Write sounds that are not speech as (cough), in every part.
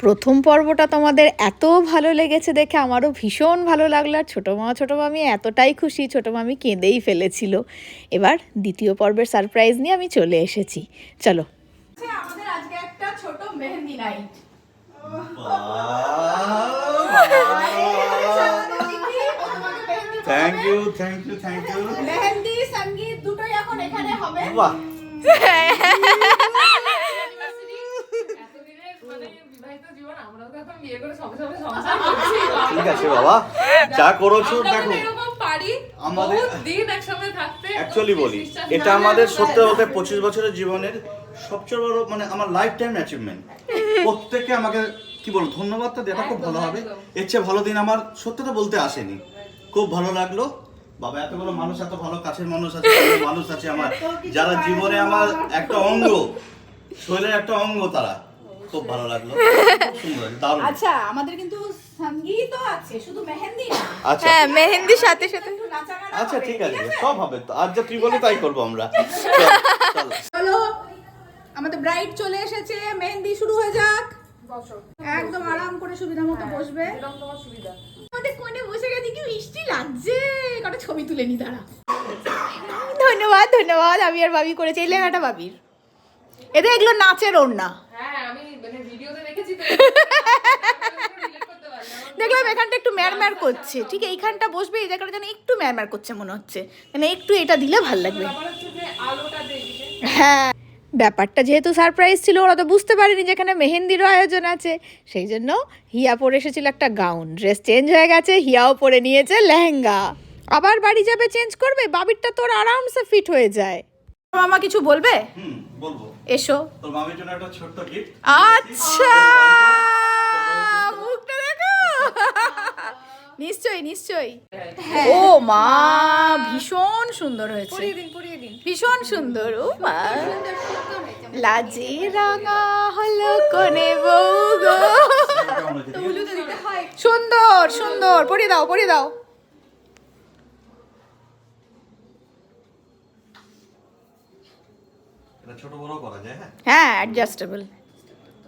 প্রথম পর্বটা তোমাদের এত ভালো লেগেছে দেখে আমারও ভীষণ ভালো লাগল। আর ছোটো মা ছোটো মামি এতটাই খুশি ছোটো মামি কেঁদেই ফেলেছিল। এবার দ্বিতীয় পর্বের সারপ্রাইজ নিয়ে আমি চলে এসেছি। চলো। আমাদের আজকে একটা ছোট mehendi night thank you thank you thank you mehendi sangeet দুটোই এখন এখানে হবে। বাহ (laughs) এতদিনের মানে বিবাহিত জীবন আমরাও তো এখন বিয়ে করে সবে সবে সংসার করছি (laughs) ঠিক আছে বাবা যা করেছ আমরা দেখো। আমাদের- দিন একসঙ্গে থাকতে অ্যাকচুয়ালি বলি এটা আমাদের সত্যি বলতে পঁচিশ বছরের জীবনের সবচেয়ে বড় মানে আমার লাইফ টাইম অ্যাচিভমেন্ট প্রত্যেকে আমাকে কি বলব ধন্যবাদটা দেওয়া খুব ভালো হবে। এর চেয়ে ভালো দিন আমার সত্যটা বলতে আসেনি। খুব ভালো লাগল। বাবা এতগুলো মানুষ এত ভালো কাছের মানুষ আছে মানুষ আছে আমার। যারা জীবনে আমার একটা অঙ্গ শরীরের একটা অঙ্গ তারা। খুব ভালো লাগল। (laughs) সুন্দর দারুণ। আচ্ছা আমাদের কিন্তু সঙ্গীতও আছে শুধু মেহেন্দি না। আচ্ছা। হ্যাঁ মেহেন্দির সাথে সাথে। হ্যাঁ। আচ্ছা ঠিক আছে সব হবে তো। আজ যা তুই বলি তাই করব আমরা। (laughs) চল, আমাদের ব্রাইড চলে এসেছে মেহেন্দি শুরু হয়ে যাক। একদম আরাম করে সুবিধা মতো বসবে। যেরকম সুবিধা। আমাদের কোণে বসে গেছে কি মিষ্টি লাগছে। কটা ছবি তুলে নি তারা ধন্যবাদ ধন্যবাদ আমি আর বাবি করেছি এই লেখাটা বাবির এদের এগুলো নাচের ওড়না। হ্যাঁ মানে দেখলাম এখানটা একটু ম্যারম্যার করছে। ঠিক এইখানটা বসবে এই জায়গাটা যেন একটু ম্যারম্যার করছে মনে হচ্ছে। মানে একটু এটা দিলে ভালো লাগবে। হ্যাঁ ব্যাপারটা যেহেতু সারপ্রাইজ ছিল ওরা তো বুঝতে পারেনি যেখানে মেহেন্দিরও আয়োজন আছে। সেই জন্য হিয়া পরে এসেছিল একটা গাউন ড্রেস চেঞ্জ হয়ে গেছে হিয়াও পরে নিয়েছে লেহেঙ্গা। আবার বাড়ি যাবে চেঞ্জ করবে? বাবিরটা তোর আরামসে ফিট হয়ে যায়। মামা কিছু বলবে? বলব। এসো। তোর মামির জন্য একটা ছোট্ট গিফট আচ্ছা! মুখটা দেখো! (laughs) নিশ্চয়ই নিশ্চয়ই। ও মা ভীষণ সুন্দর হয়েছে। পরিয়ে দিন পরিয়ে দিন। ভীষণ সুন্দর ও মা। লাজে রাঙা হলো কোনে বউ গো। সুন্দর সুন্দর। পরিয়ে দাও পরিয়ে দাও। ছোট বড় করা যায় হ্যাঁ? হ্যাঁ অ্যাডজাস্টেবল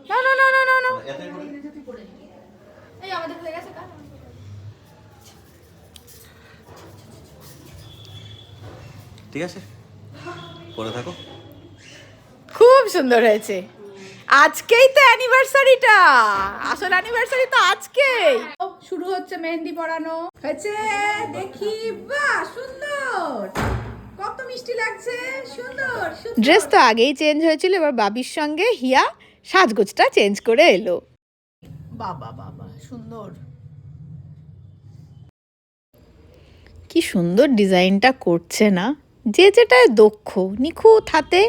না না না না না না করে? এই আমাদের হয়ে গেছে কাজ। ঠিক আছে? পরে থাকো। খুব সুন্দর হয়েছে। আজকেই তো অ্যানিভার্সারিটা আসল অ্যানিভার্সারি তো আজকেই। শুরু হচ্ছে মেহেন্দি পরানো। হয়েছে দেখি বাহ সুন্দর। কত মিষ্টি লাগছে। সুন্দর ড্রেস তো আগেই চেঞ্জ হয়েছিল এবার বাবির সঙ্গে হিয়া সাজগোজটা চেঞ্জ করে এলো। বাবা বাবা সুন্দর। কি সুন্দর ডিজাইনটা করছে না। যে যেটায় দক্ষ নিখুঁত হাতে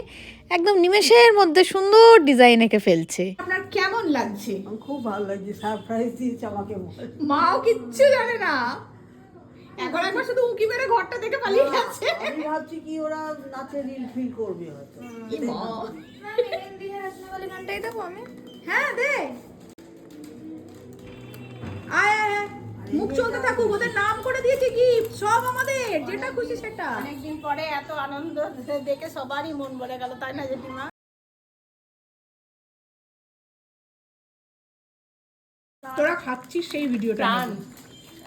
একদম নিমেষের মধ্যে সুন্দর ডিজাইন এঁকে ফেলছে। আপনার কেমন লাগছে? খুব ভালো লাগছে সারপ্রাইজ দিয়েছে আমাকে। মাও কিচ্ছু জানে না। এখন একবার শুধু উকি মেরে ঘরটা দেখে পালিয়ে গেছে। আমি ভাবছি কি ওরা নাচে রিল ফিল করবে হয়তো। কি মা। হ্যাঁ দে। আয় আয়। মুখ চলতে থাকুক ওদের নাম করে দিয়েছে কি সব আমাদের যেটা খুশি সেটা। অনেকদিন পরে এত আনন্দ দেখে সবারই মন ভরে গেল তাই না জেঠিমা? তোরা খাচ্ছিস সেই ভিডিওটা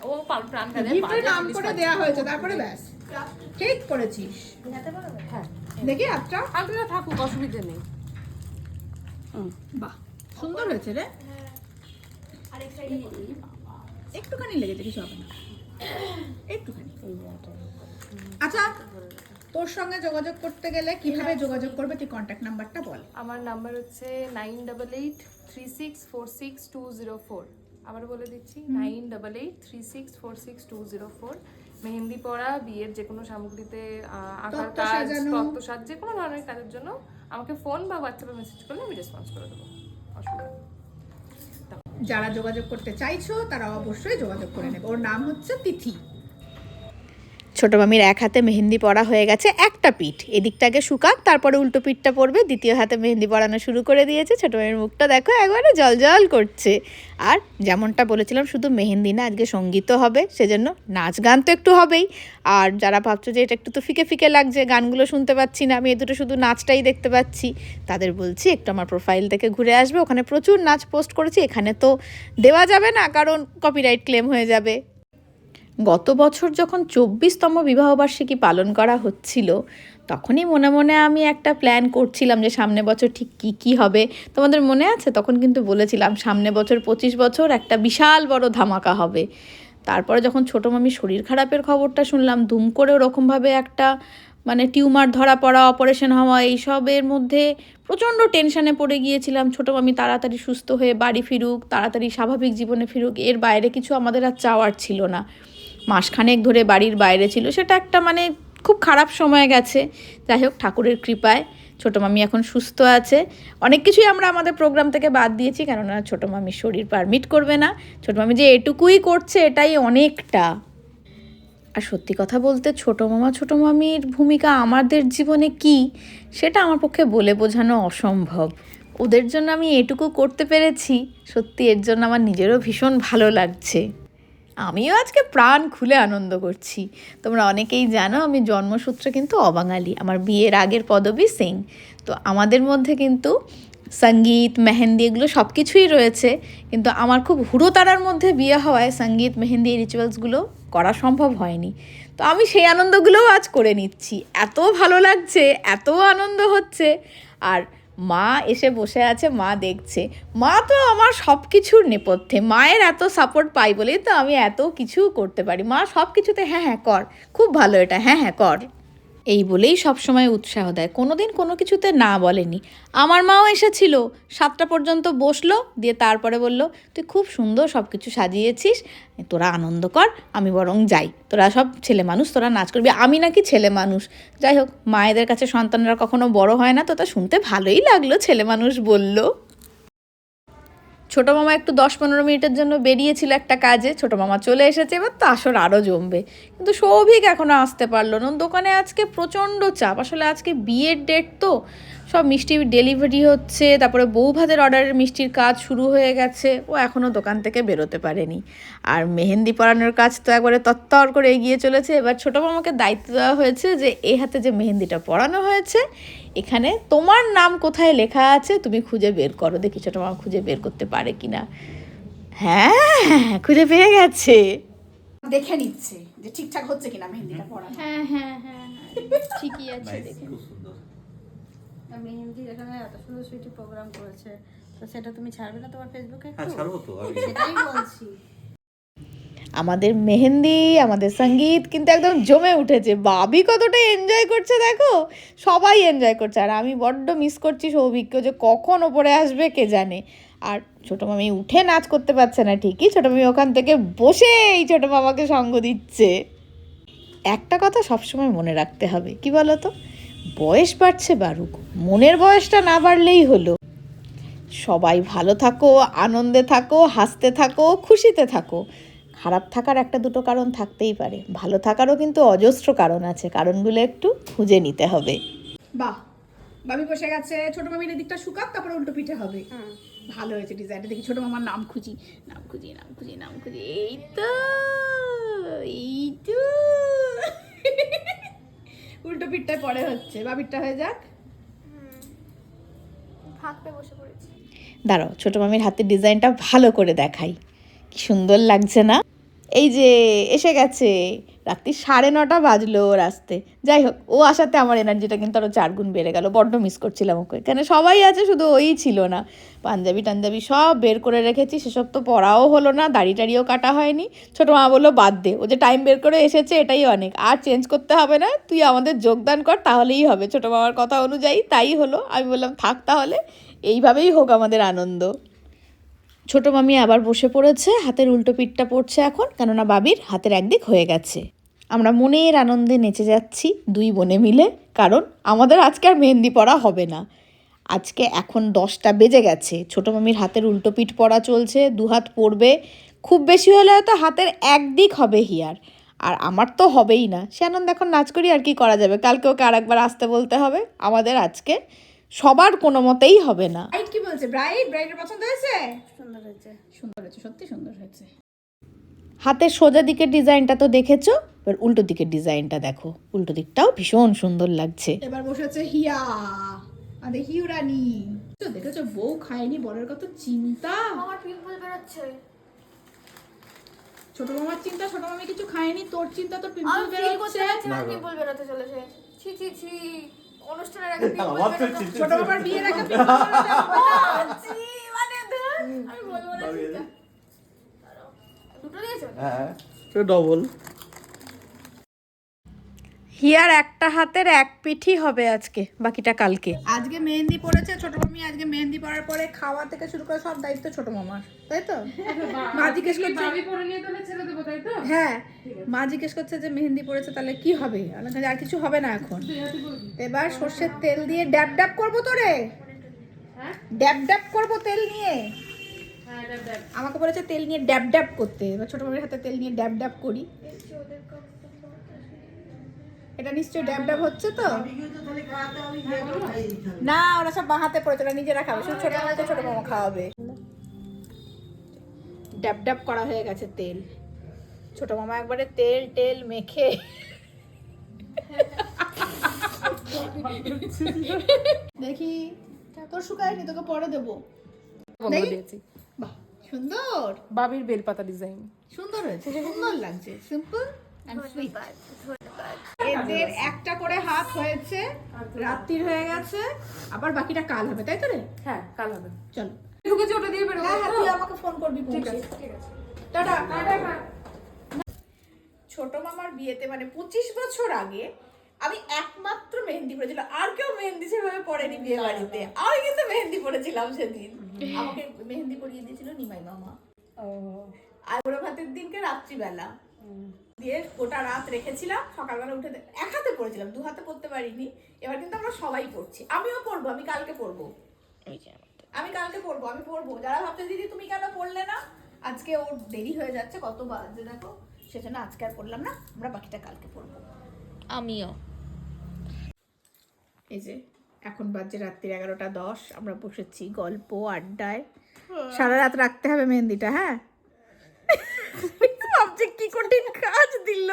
ও পাল- প্রাণ গিফটের নাম করে দেয়া হয়েছে তারপরে ব্যাস। ঠিক করেছিস। হ্যাঁ। দেখি আচ্ছা আপনারা থাকুক অসুবিধা নেই। বাহ সুন্দর হয়েছে রে। একটুখানি লেগেছে কিছু হবে না। একটুখানি। আচ্ছা তোর সঙ্গে যোগাযোগ করতে গেলে কীভাবে যোগাযোগ করবে? তুই কন্ট্যাক্ট নাম্বারটা বল। আমার নাম্বার হচ্ছে nine double eight three six four six two zero four আবার বলে দিচ্ছি nine double eight three six four six two zero four mehendi পড়া বিয়ের যে কোনো সামগ্রীতে আঁকার কাজ। তত্ত্ব সাজ যে কোনো ধরনের কাজের জন্য আমাকে ফোন বা হোয়াটসঅ্যাপে মেসেজ করলে আমি রেসপন্স করে দেবো। অসুবিধা যারা যোগাযোগ করতে চাইছো তারা অবশ্যই যোগাযোগ করে নেবে। ওর নাম হচ্ছে তিথি। ছোটো মামির এক হাতে মেহেন্দি পরা হয়ে গেছে একটা পিঠ। এদিকটাকে শুকাক, তারপরে উল্টো পিঠটা পরবে, দ্বিতীয় হাতে মেহেন্দি পরানো শুরু করে দিয়েছে। ছোটো মামির মুখটা দেখো, একবারে জল জল করছে। আর যেমনটা বলেছিলাম, শুধু মেহেন্দি না, আজকে সঙ্গীতও হবে, সেজন্য নাচ গান তো একটু হবেই। আর যারা ভাবছ যে এটা একটু তো ফিকে ফিকে লাগছে, গানগুলো শুনতে পাচ্ছি না, আমি এ দুটো শুধু নাচটাই দেখতে পাচ্ছি, তাদের বলছি একটু আমার প্রোফাইল থেকে ঘুরে আসবে। ওখানে প্রচুর নাচ পোস্ট করেছি, এখানে তো দেওয়া যাবে না, কারণ কপিরাইট ক্লেম হয়ে যাবে। গত বছর যখন চব্বিশতম বিবাহবার্ষিকী পালন করা হচ্ছিল, তখনই মনে মনে আমি একটা প্ল্যান করছিলাম যে সামনে বছর ঠিক কী কী হবে। তোমাদের মনে আছে? তখন কিন্তু বলেছিলাম, সামনে বছর পঁচিশ বছর একটা বিশাল বড় ধামাকা হবে। তারপরে যখন ছোটো মামি শরীর খারাপের খবরটা শুনলাম, দুম করে ওরকমভাবে একটা মানে টিউমার ধরা পড়া, অপারেশন হওয়া, এইসবের মধ্যে প্রচণ্ড টেনশানে পড়ে গিয়েছিলাম। ছোটো মামি তাড়াতাড়ি সুস্থ হয়ে বাড়ি ফিরুক, তাড়াতাড়ি স্বাভাবিক জীবনে ফিরুক, এর বাইরে কিছু আমাদের আর চাওয়ার ছিল না। মাসখানেক ধরে বাড়ির বাইরে ছিল, সেটা একটা মানে খুব খারাপ সময় গেছে। যাই হোক, ঠাকুরের কৃপায় ছোটো মামি এখন সুস্থ আছে। অনেক কিছুই আমরা আমাদের প্রোগ্রাম থেকে বাদ দিয়েছি, কেননা ছোটো মামির শরীর পারমিট করবে না। ছোটো মামি যে এটুকুই করছে, এটাই অনেকটা। আর সত্যি কথা বলতে, ছোটো মামা, ছোটো মামির ভূমিকা আমাদের জীবনে কি, সেটা আমার পক্ষে বলে বোঝানো অসম্ভব। ওদের জন্য আমি এটুকু করতে পেরেছি, সত্যি এর জন্য আমার নিজেরও ভীষণ ভালো লাগছে। আমিও আজকে প্রাণ খুলে আনন্দ করছি। তোমরা অনেকেই জানো আমি জন্মসূত্রে কিন্তু অবাঙালি, আমার বিয়ের আগের পদবী সিং। তো আমাদের মধ্যে কিন্তু সংগীত, মেহেন্দি এগুলো সব কিছুই রয়েছে, কিন্তু আমার খুব হুড়োতাড়ার মধ্যে বিয়ে হওয়ায় সংগীত, মেহেন্দি রিচুয়ালসগুলো করা সম্ভব হয়নি। তো আমি সেই আনন্দগুলোও আজ করে নিচ্ছি। এত ভালো লাগছে, এত আনন্দ হচ্ছে, আর মা এসে বসে আছে, মা দেখছে। মা তো আমার সব কিছুর নেপথ্যে। মায়ের এত সাপোর্ট পাই বলেই তো আমি এত কিছু করতে পারি। মা সব কিছুতে হ্যাঁ হ্যাঁ কর। খুব ভালো এটা। হ্যাঁ হ্যাঁ কর। এই বলেই সবসময় উৎসাহ দেয়। কোনো দিন কোনো কিছুতে না বলেনি। আমার মাও এসেছিল। সাতটা পর্যন্ত বসল, দিয়ে তারপরে বলল, তুই খুব সুন্দর সব কিছু সাজিয়েছিস। তোরা আনন্দ কর, আমি বরং যাই। তোরা সব ছেলে মানুষ, তোরা নাচ করবি। আমি নাকি ছেলে মানুষ। যাই হোক, মায়েদের কাছে সন্তানরা কখনো বড় হয় না, তো তা শুনতে ভালোই লাগল, ছেলে মানুষ বলল। ছোটো মামা একটু দশ পনেরো মিনিটের জন্য বেরিয়েছিল একটা কাজে, ছোটো মামা চলে এসেছে, এবার তো আসর আরও জমবে। কিন্তু সৌভিক এখনও আসতে পারল না। দোকানে আজকে প্রচণ্ড চাপ। আসলে আজকে বিয়ের ডেট তো সব মিষ্টি ডেলিভারি হচ্ছে তারপরে বউ ভাতের অর্ডারের মিষ্টির কাজ শুরু হয়ে গেছে। ও এখনও দোকান থেকে বেরোতে পারেনি। আর মেহেন্দি পরানোর কাজ তো একবারে তত্তর করে এগিয়ে চলেছে। এবার ছোটো মামাকে দায়িত্ব দেওয়া হয়েছে যে এই হাতে যে মেহেন্দিটা পরানো হয়েছে এখানে তোমার নাম কোথায় লেখা আছে তুমি খুঁজে বের করো। দেখি ছোটো মামা খুঁজে বের করতে পারে কি না হ্যাঁ খুঁজে পেয়ে গেছে। দেখে নিচ্ছে যে ঠিকঠাক হচ্ছে কিনা মেহেন্দিটা পরানো। হ্যাঁ হ্যাঁ হ্যাঁ ঠিকই আছে দেখে খুব সুন্দর মেহেন্দি এখানে এত সুন্দর সুইটি প্রোগ্রাম করেছে তো সেটা তুমি ছাড়বে না তোমার ফেসবুকে হ্যাঁ ছাড়বো তো আমি সেটাই বলছি। আমাদের মেহেন্দি আমাদের সংগীত কিন্তু একদম জমে উঠেছে। বাবি কতটা এনজয় করছে দেখো? সবাই এনজয় করছে। আর আমি বড্ড মিস করছি সৌভিককে যে কখন ওপরে আসবে কে জানে। আর ছোটো মামি উঠে নাচ করতে পারছে না ঠিকই। ছোটো মামি ওখান থেকে বসে এই ছোটো মামাকে সঙ্গ দিচ্ছে। একটা কথা সবসময় মনে রাখতে হবে কি বলো তো বয়স বাড়ছে বাড়ুক মনের বয়সটা না বাড়লেই হলো। সবাই ভালো থাকো আনন্দে থাকো হাসতে থাকো খুশিতে থাকো। খারাপ থাকার একটা দুটো কারণ থাকতেই পারে। ভালো থাকারও কিন্তু অজস্র কারণ আছে কারণগুলো একটু খুঁজে নিতে হবে। বাহ বাবি বসে গেছে ছোট মামির দিকটা শুকাক তারপরে উল্টো পিঠে হবে। ভালো হয়েছে ডিজাইনটা দেখি ছোট মামার নাম খুঁজি। নাম খুঁজি নাম খুঁজি নাম খুঁজি। এই তো এই তো। উল্টো পিঠটায় পরে হচ্ছে। বাবিরটা হয়ে যাক। বসে পড়েছি। দাঁড়াও ছোট মামির হাতের ডিজাইনটা ভালো করে দেখাই। কি সুন্দর লাগছে না? এই যে এসে গেছে। রাত্রি সাড়ে নটা বাজলো ওর আসতে। যাই হোক, ও আসাতে আমার এনার্জিটা কিন্তু আরও চার গুণ বেড়ে গেল। বড্ড মিস করছিলাম ওকে। এখানে সবাই আছে, শুধু ওই ছিল না। পাঞ্জাবি টাঞ্জাবি সব বের করে রেখেছি, সেসব তো পড়াও হলো না, দাড়ি টাড়িও কাটা হয়নি। ছোটো মা বলল, বাদ দে। ও যে টাইম বের করে এসেছে, এটাই অনেক। আর চেঞ্জ করতে হবে না, তুই আমাদের যোগদান কর, তাহলেই হবে। ছোটো মামার কথা অনুযায়ী তাই হলো। আমি বললাম, থাক তাহলে, এইভাবেই হোক আমাদের আনন্দ। ছোট মামি আবার বসে পড়েছে, হাতের উল্টো পিঠটা পড়ছে এখন, কেননা বাবির হাতের একদিক হয়ে গেছে। আমরা মনের আনন্দে নেচে যাচ্ছি দুই বোনে মিলে কারণ আমাদের আজকে আর মেহেন্দি পরা হবে না। আজকে এখন দশটা বেজে গেছে। ছোটো মামির হাতের উল্টো পিঠ পরা চলছে দু হাত পড়বে খুব বেশি হলে হয়তো হাতের একদিক হবে হিয়ার। আর আমার তো হবেই না। সে আনন্দ এখন নাচ করি আর কি করা যাবে? কালকে ওকে আর একবার আসতে বলতে হবে। আমাদের আজকে সবার কোনো মতেই হবে না। ব্রাইট কি বলছে? ব্রাইট ব্রাইটের পছন্দ হয়েছে? সুন্দর হয়েছে। সুন্দর হয়েছে। সত্যি সুন্দর হয়েছে। হাতের সোজা দিকের ডিজাইনটা তো দেখেছ? এবার উল্টো দিকের ডিজাইনটা দেখো। উল্টো দিকটাও ভীষণ সুন্দর লাগছে। এবার বসেছে হিয়া আমাদের হিউরানি তো দেখেছ বউ খায়নি বরের কত চিন্তা। আমার পিম্পল বেরোচ্ছে। ছোট মামার চিন্তা ছোট মামি কিছু খায়নি তোর চিন্তা তোর পিম্পল বেরোচ্ছে। পিম্পল বেরোতে চলেছে। ছি ছি ছি। অনুষ্ঠানের আগে পিম্পল চিন্তা ছোট মামার বিয়ের আগে pimple বেরোচ্ছে। ছি মানে ধুর, আমি বলব না দুটো দিয়েছ? হ্যাঁ। ডবল হিয়ার একটা হাতের এক পিঠি হবে আজকে বাকিটা কালকে। আজকে মেহেন্দি পড়েছে ছোট মামি আজকে মেহেন্দি পড়ার পরে খাওয়া থেকে শুরু করে সব দায়িত্ব ছোট মামার তাই তো? (laughs) মা জিজ্ঞেস করছে পরে নিয়ে তাহলে ছেড়ে দেবো তাই তো? হ্যাঁ মা জিজ্ঞেস করছে যে মেহেন্দি পড়েছে তাহলে কি হবে? আমি আর কিছু হবে না এখন। এবার সর্ষের তেল দিয়ে ড্যাব ড্যাব করব তো রে ড্যাব ড্যাব করব তেল নিয়ে? আমাকে বলেছে তেল নিয়ে ড্যাব ড্যাব করতে। এবার ছোট মামির হাতে তেল নিয়ে ড্যাব ড্যাব করি। এটা নিশ্চয়ই ড্যাব ড্যাব হচ্ছে তো? না ওরা সব বাহাতে পড়েছে ওরা নিজেরা খাবে শুধু ছোট মামাকে ছোট মামা খাওয়াবে। ড্যাব ড্যাব করা হয়ে গেছে তেল। ছোট মামা একবারে তেল টেল মেখে। দেখি তোর শুকায়নি তোকে পরে দেবো। দিয়েছি। সুন্দর। বাবির বেলপাতা ডিজাইন সুন্দর হয়েছে সুন্দর লাগছে। সিম্পল এদের একটা করে হাত হয়েছে রাত্রির হয়ে গেছে আবার বাকিটা কাল হবে তাই তো রে? হ্যাঁ কাল হবে। চলো। ঢুকেছি ওটা দিয়ে বেরোবো। হ্যাঁ হ্যাঁ তুই আমাকে ফোন করবি ঠিক আছে ঠিক আছে। টাটা। টাটা ছোট মামার বিয়েতে মানে পঁচিশ বছর আগে আমি একমাত্র মেহেন্দি পড়েছিলাম আর কেউ মেহেন্দি সেভাবে পড়েনি বিয়ে বাড়িতে। আমি কিন্তু মেহেন্দি পড়েছিলাম সেদিন। আমাকে মেহেন্দি পরিয়ে দিয়েছিল নিমাই মামা। আর ওরা ভাতের দিনকে রাত্রিবেলা। দিয়ে গোটা রাত রেখেছিলাম সকালবেলা উঠে এক হাতে পড়েছিলাম দু হাতে পড়তে পারিনি। এবার কিন্তু আমরা সবাই পড়ছি। আমিও পড়ব আমি কালকে পড়ব। আমি কালকে পড়ব আমি পড়ব। যারা ভাবছে দিদি তুমি কেন পড়লে না? আজকে ওর দেরি হয়ে যাচ্ছে কত বাজে দেখো। সেজন্য আজকে আর পড়লাম না আমরা বাকিটা কালকে পড়ব। আমিও। এই যে এখন বাজে রাত্রির এগারোটা দশ আমরা বসেছি গল্প আড্ডায়। সারা রাত রাখতে হবে মেহেন্দিটা হ্যাঁ? (laughs) ভাবছি কি কঠিন কাজ দিল?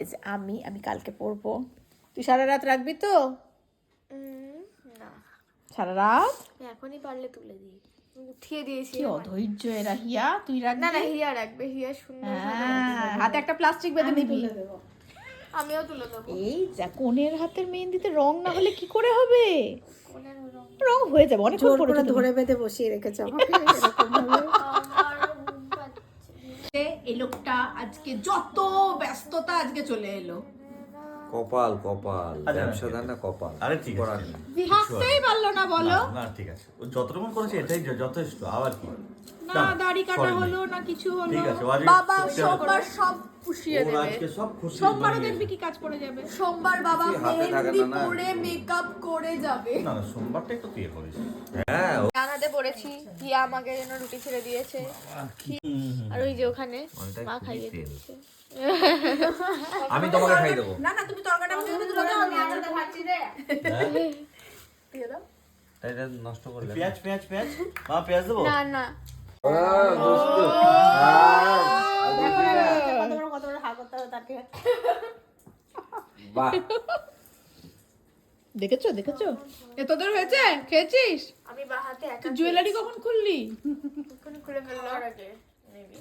এই যে আমি আমি কালকে পড়ব। তুই সারা রাত রাখবি তো? না। সারা রাত? এখনই পারলে তুলে দিই। উঠিয়ে দিয়েছি কি অধৈর্য এরা হিয়া তুই রাখবি না না হিয়া রাখবে হিয়া সুন্দর হ্যাঁ, হাতে একটা প্লাস্টিক বেঁধে নিবি। আমিও তুলে দেবো। এই যা কোনের হাতের মেহেন্দিতে রং না হলে কি করে হবে? রং। হয়ে যাবে অনেক জোর করে ধরে বেঁধে বসিয়ে রেখেছে আমাকে এরকম ভাবে। আমার ঘুম পাচ্ছে। এই লোকটা আজকে যত ব্যস্ততা আজকে চলে এলো। কপাল কপাল ব্যবসা না কপাল। আরে ঠিক আছে। হাসতেই। পারল না বলো। না, না ঠিক আছে। ও যতটুকু করেছে এটাই যথেষ্ট। আবার কি? না না, দাড়ি কাটা হলো না কিছু হলো। ঠিক আছে ও আজকে বাবা সোমবার সব পুষিয়ে দেবে। আজকে সব খুশি সোমবারও দেখবি কি কাজ পড়ে যাবে। সোমবার বাবা কিছুই হাতে থাকে মেহেন্দি না, না। পরে মেকআপ করে যাবে। না না সোমবারটা একটু তুই করিস হ্যাঁ জানাতে পড়েছি হিয়া আমাকে যেন রুটি ছেড়ে দিয়েছে। আর ওই যে ওখানে মা খাইয়ে। দিচ্ছে আমি তোমাকে খাই দেবো। না না তুমি তরকারিটা আমাকে দাও, আমি ভাজছি রে। দিয়ে দাও। এটা নষ্ট করলে পেঁয়াজ পেঁয়াজ পেঁয়াজ? মা পেঁয়াজ দেবো? না না। আহ, দুষ্টু। দেখো না, কত বড় কত বড় হা করতে হবে তাকে বাহ। দেখেছ দেখেছ? এ তোদের হয়েছে? খেয়েছিস? আমি বা হাতে একা জুয়েলারি কখন খুললি? খুলে ফেলল? আগে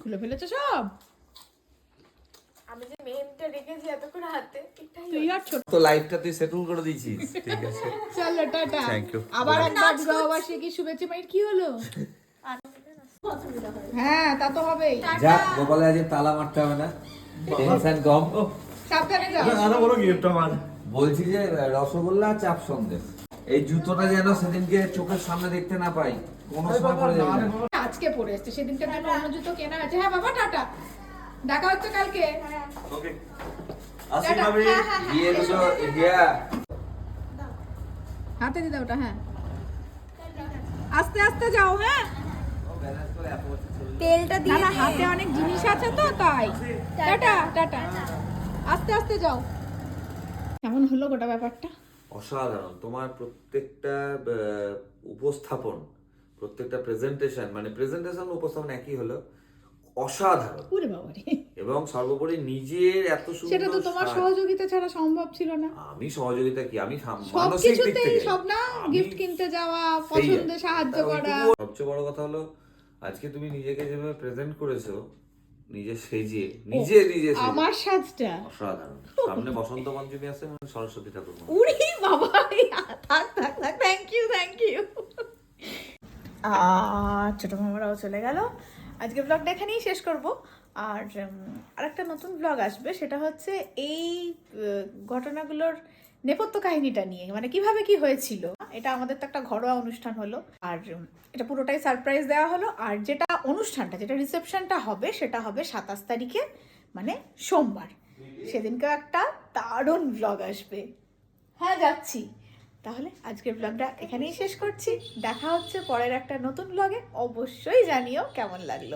খুলে ফেলেছো সব? আমি যে মেহেন্দিটা রেখেছি এতক্ষণ হাতে তুই আর ছোট তো লাইফটা তুই সেটেল করে দিয়েছিস ঠিক আছে। চলো টাটা। Thank you. আবার একবার বিবাহবার্ষিকী শুভেচ্ছা মাইট কি হলো? হ্যাঁ তা তো হবেই। যাক গোপালে আজ তালা মারতে হবে না। টেনশন কম সাবধানে যাও। আরও বড় গিফট আমার। বলছি যে রসগোল্লা চাপ সন্দেশ এই জুতোটা যেন সেদিনকে চোখের সামনে দেখতে না পাই। কোনো সময় পরে যাবে আজকে পরে এসছে সেদিনকার জন্য অন্য জুতো কেনা আছে হ্যাঁ বাবা টাটা। দেখা হচ্ছে কালকে। ওকে। আসি ভাবি হ্যাঁ, হ্যাঁ, হ্যাঁ। দুটো হাতে দিদা ওটা হ্যাঁ। আস্তে আস্তে যাও হ্যাঁ। তেলটা দিয়ে না হাতে অনেক জিনিস আছে তো তাই। Tata tata. আস্তে আস্তে যাও। কেমন হলো গোটা ব্যাপারটা? অসাধারণ। তোমার প্রত্যেকটা উপস্থাপন প্রত্যেকটা প্রেজেন্টেশন মানে প্রেজেন্টেশন উপস্থাপন একই হলো। অসাধারণ। পুরে বাবা রে। এবং সর্বোপরি নিজের এত সেটা তো তোমার সহযোগিতা ছাড়া সম্ভব ছিল না। আমি সহযোগিতা কি? আমি সব মানসিক দিক থেকে। সব না গিফট কিনতে যাওয়া পছন্দে সাহায্য করা। সবচেয়ে বড় কথা হলো আজকে তুমি নিজেকে যেভাবে প্রেজেন্ট করেছ নিজে সেজে নিজে নিজে আমার সাজটা। অসাধারণ। সামনে বসন্ত পঞ্চমী আছে মানে সরস্বতী ঠাকুর। উড়ি বাবা থাক থাক থাক। থ্যাংক ইউ থ্যাংক ইউ আর ছোট মামারাও চলে গেল। আজকে ব্লগটা এখানেই শেষ করব। আর আরেকটা নতুন ব্লগ আসবে সেটা হচ্ছে এই ঘটনাগুলোর নেপথ্য কাহিনীটা নিয়ে মানে কীভাবে কি হয়েছিল? এটা আমাদের তো একটা ঘরোয়া অনুষ্ঠান হলো। আর এটা পুরোটাই সারপ্রাইজ দেওয়া হলো। আর যেটা অনুষ্ঠানটা যেটা রিসেপশনটা হবে সেটা হবে সাতাশ তারিখে মানে সোমবার। সেদিনকেও একটা দারুণ ব্লগ আসবে। হ্যাঁ যাচ্ছি। তাহলে আজকের ব্লগটা এখানেই শেষ করছি। দেখা হচ্ছে পরের একটা নতুন ব্লগে অবশ্যই জানিও কেমন লাগল।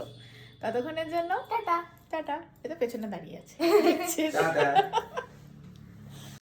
ততক্ষণের জন্য টাটা। টাটা। এ তো পেছনে দাঁড়িয়ে আছে। (laughs)